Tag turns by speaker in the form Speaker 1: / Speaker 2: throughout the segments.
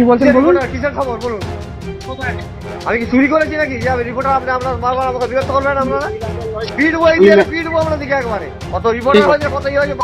Speaker 1: কি বলছেন বলুন?
Speaker 2: কিসের খবর? বলুন। আমি কি চুরি করেছি নাকি? যাবে রিপোর্টার আপনি আপনার বারবার আমাকে বিরক্ত করবেন আপনারা? স্পিড বই দিয়ে স্পিড বই আমরা দিকে একবারে। কত রিপোর্টার হয়েছে কত ইয়ে হয়েছে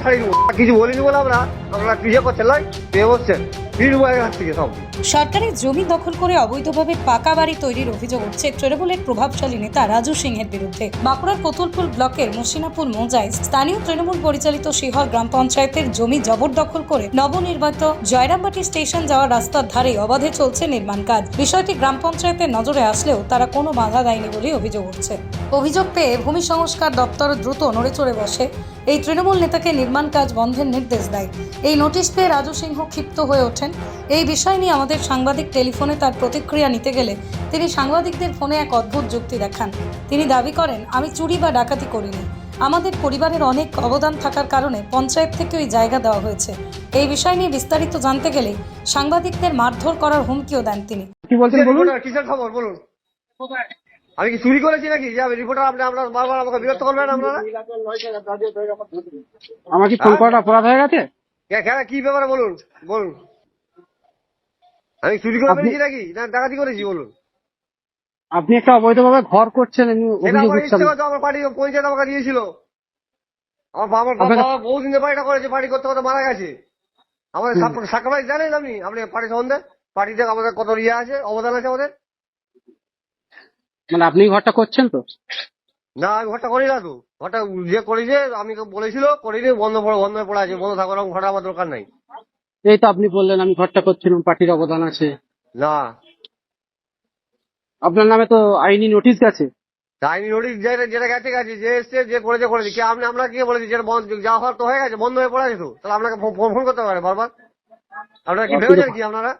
Speaker 2: ছাড়িয়ে দেবো। কিছু বলিনি বলে আমরা আপনারা কি করছেন লাই? পেয়ে বসছেন পিটবো এক হাত থেকে সব
Speaker 3: সরকারি জমি দখল করে অবৈধভাবে পাকা বাড়ি তৈরির অভিযোগ উঠছে তৃণমূলের প্রভাবশালী নেতা রাজু সিংহের বিরুদ্ধে। বাঁকুড়ার কতুলপুর ব্লকের মুসিনাপুর মৌজায় স্থানীয় তৃণমূল পরিচালিত শিহর গ্রাম পঞ্চায়েতের জমি জবরদখল করে নবনির্বাচিত জয়রামবাটি স্টেশন যাওয়ার রাস্তার ধারে অবাধে চলছে নির্মাণ কাজ। বিষয়টি গ্রাম পঞ্চায়েতের নজরে আসলেও তারা কোনো বাধা দেয়নি বলে অভিযোগ উঠছে। অভিযোগ পেয়ে ভূমি সংস্কার দপ্তর দ্রুত নড়ে চড়ে বসে। এই তৃণমূল নেতাকে নির্মাণ কাজ বন্ধের নির্দেশ দেয়। এই নোটিশ পেয়ে রাজু সিংহ ক্ষিপ্ত হয়ে ওঠেন। এই বিষয় নিয়ে আমাদের সাংবাদিক টেলিফোনে তার প্রতিক্রিয়া নিতে গেলে তিনি সাংবাদিকদের ফোনে এক অদ্ভুত যুক্তি দেখান। তিনি দাবি করেন আমি চুরি বা ডাকাতি করিনি। আমাদের পরিবারের অনেক অবদান থাকার কারণে পঞ্চায়েত থেকে ওই জায়গা দেওয়া হয়েছে। এই বিষয় নিয়ে বিস্তারিত জানতে গেলে সাংবাদিকদের মারধর করার হুমকিও দেন তিনি।
Speaker 1: কি বলছেন বলুন?
Speaker 2: কিসের খবর? বলুন। আমি কি চুরি করেছি নাকি? যে আমি রিপোর্টার আপনি আপনার বারবার আমাকে বিরক্ত করবেন আপনারা?
Speaker 1: আমার কি ফোন করাটা অপরাধ হয়ে গেছে?
Speaker 2: কি ব্যাপারে বলুন বলুন। আমি চুরি করে ফেলেছি নাকি? না ডাকাতি করেছি বলুন।
Speaker 1: আপনি একটা অবৈধভাবে ঘর করছেন
Speaker 2: আমার পার্টি পঞ্চায়েত আমাকে দিয়েছিল। আমার বাবা বহুদিন ধরে বাড়িটা করেছে পার্টি করতে করতে মারা গেছে। আমাদের সাকরাবাই জানেন আপনি? আপনি পার্টি সম্বন্ধে? পার্টিতে আমাদের কত ইয়ে আছে অবদান আছে আমাদের?
Speaker 1: মানে আপনি ঘরটা করছেন তো?
Speaker 2: না আমি ঘরটা করি না তো। ঘরটা যে করেছে আমি তো বলেছিল করিনি বন্ধ পড়ে বন্ধ পড়ে আছে বন্ধ থাকার ঘরটা আমার দরকার নাই।
Speaker 1: এই তো আপনি বললেন আমি ঘরটা করছিলাম পার্টির অবদান আছে।
Speaker 2: না।
Speaker 1: আপনার নামে তো আইনি নোটিশ গেছে।
Speaker 2: আইনি নোটিশ যেটা যেটা গেছে গেছে যে এসছে যে করেছে করেছে। কি আপনি আমরা কি বলেছি যেটা বন্ধ যা হওয়ার তো হয়ে গেছে বন্ধ হয়ে পড়ে আছে তো। তাহলে আপনাকে ফোন ফোন করতে পারে বারবার। আপনারা কি ভেবেছেন কি আপনারা?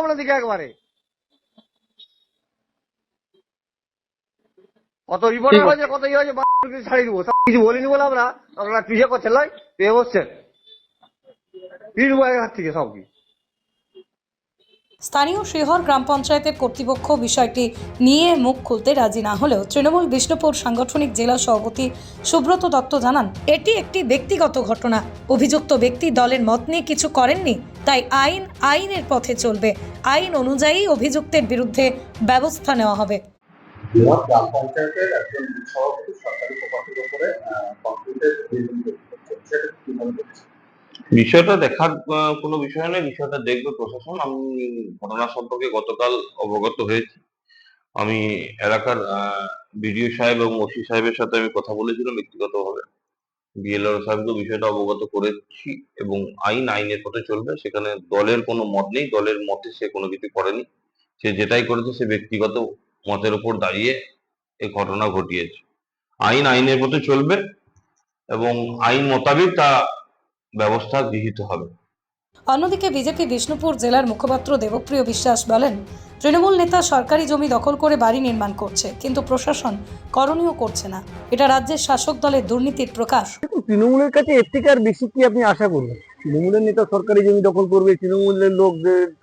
Speaker 2: আমরা দিকে একবারে। কত
Speaker 1: আছে।
Speaker 2: হয়েছে কত ইয়ে হয়েছে ছাড়িয়ে দেবো। কিছু বলিনি বলে আমরা। পিছিয়ে করছেন লাই পেয়ে বসছেন এক হাত থেকে সব কি।
Speaker 3: স্থানীয় শিহর গ্রাম পঞ্চায়েতের কর্তৃপক্ষ বিষয়টি নিয়ে মুখ খুলতে রাজি না হলেও তৃণমূল বিষ্ণুপুর সাংগঠনিক জেলা সভাপতি সুব্রত দত্ত জানান এটি একটি ব্যক্তিগত ঘটনা। অভিযুক্ত ব্যক্তি দলের মত নিয়ে কিছু করেননি। তাই আইন আইনের পথে চলবে। আইন অনুযায়ী অভিযুক্তের বিরুদ্ধে ব্যবস্থা নেওয়া হবে।
Speaker 4: গ্রাম পঞ্চায়েতের একজন সভাপতি সরকারি প্রকল্পের উপরে কম্পিউটার সেটা কীভাবে
Speaker 5: বিষয়টা দেখার কোনো বিষয় নয় বিষয়টা দেখবে প্রশাসন। আমি ঘটনা সম্পর্কে গতকাল অবগত হয়েছি। আমি এলাকার বিডিও সাহেব এবং ওসি সাহেবের সাথে আমি কথা বলেছিলাম ব্যক্তিগতভাবে। বিএলআর সাহেবকে বিষয়টা অবগত করেছি এবং আইন আইনের পথে চলবে। সেখানে দলের কোনো মত নেই। দলের মতে সে কোনো কিছু করেনি। সে যেটাই করেছে, সে ব্যক্তিগত মতের উপর দাঁড়িয়ে এ ঘটনা ঘটিয়েছে। আইন আইনের পথে চলবে এবং আইন মোতাবেক তা ব্যবস্থা গৃহীত হবে।
Speaker 3: অন্যদিকে বিজেপি বিষ্ণুপুর জেলার মুখপাত্র দেবপ্রিয় বিশ্বাস বলেন, তৃণমূল নেতা সরকারি জমি দখল করে বাড়ি নির্মাণ করছে, কিন্তু প্রশাসন করণীয় করছে না। এটা রাজ্যের শাসক দলের দুর্নীতির প্রকাশ।
Speaker 6: তৃণমূলের কাছে এর থেকে আর বেশি কি আপনি আশা করবেন? তৃণমূলের নেতা সরকারি জমি দখল করবে, তৃণমূলের লোক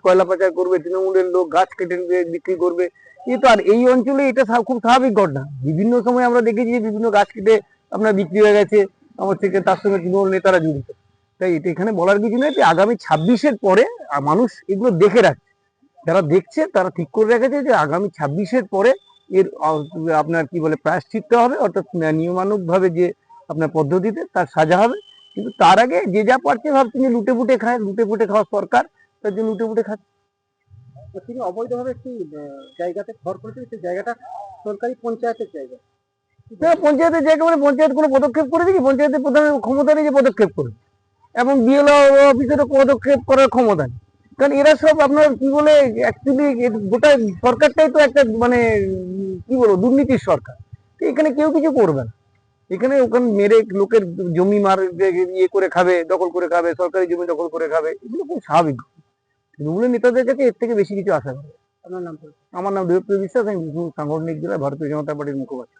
Speaker 6: কয়লা পাচার করবে, তৃণমূলের লোক গাছ কেটে বিক্রি করবে, এ তো আর এই অঞ্চলে এটা খুব স্বাভাবিক ঘটনা। বিভিন্ন সময় আমরা দেখেছি বিভিন্ন গাছ কেটে আপনার বিক্রি হয়ে গেছে, আমার থেকে তার সঙ্গে তৃণমূল নেতারা জড়িত। তাই এটা এখানে বলার কিছু নেই। যে আগামী ছাব্বিশের পরে মানুষ এগুলো দেখে রাখছে। যারা দেখছে তারা ঠিক করে রেখেছে যে আগামী ছাব্বিশের পরে এর আপনার কি বলে প্রায়শ্চিত্ত হবে অর্থাৎ নিয়মানুগ ভাবে যে আপনার পদ্ধতিতে তার সাজা হবে। কিন্তু তার আগে যে যা পারছে ভাবছে যে লুটে পুটে খায় লুটে পুটে খাওয়া সরকার তার জন্য লুটে পুটে খাচ্ছে। তিনি অবৈধভাবে একটি জায়গাতে ঘর করেছে সেই জায়গাটা সরকারি পঞ্চায়েতের জায়গা। পঞ্চায়েতের জায়গা মানে পঞ্চায়েত কোনো পদক্ষেপ করেছে কি? পঞ্চায়েতের প্রধানের ক্ষমতা নেই যে পদক্ষেপ করবে এবং বিএলও অফিসেরও পদক্ষেপ করার ক্ষমতা কারণ এরা সব আপনার কি বলে অ্যাকচুয়ালি গোটা সরকারটাই তো একটা মানে কি বলব দুর্নীতির সরকার। এখানে কেউ কিছু করবে না। এখানে ওখানে মেরে লোকের জমি মার ইয়ে করে খাবে দখল করে খাবে সরকারি জমি দখল করে খাবে এগুলো খুব স্বাভাবিক। তৃণমূলের নেতাদের কাছে এর থেকে বেশি কিছু আশা করে। আপনার নাম আমার নাম দেবপ্রিয় বিশ্বাস আমি সাংগঠনিক জেলায় ভারতীয় জনতা পার্টির মুখপাত্র।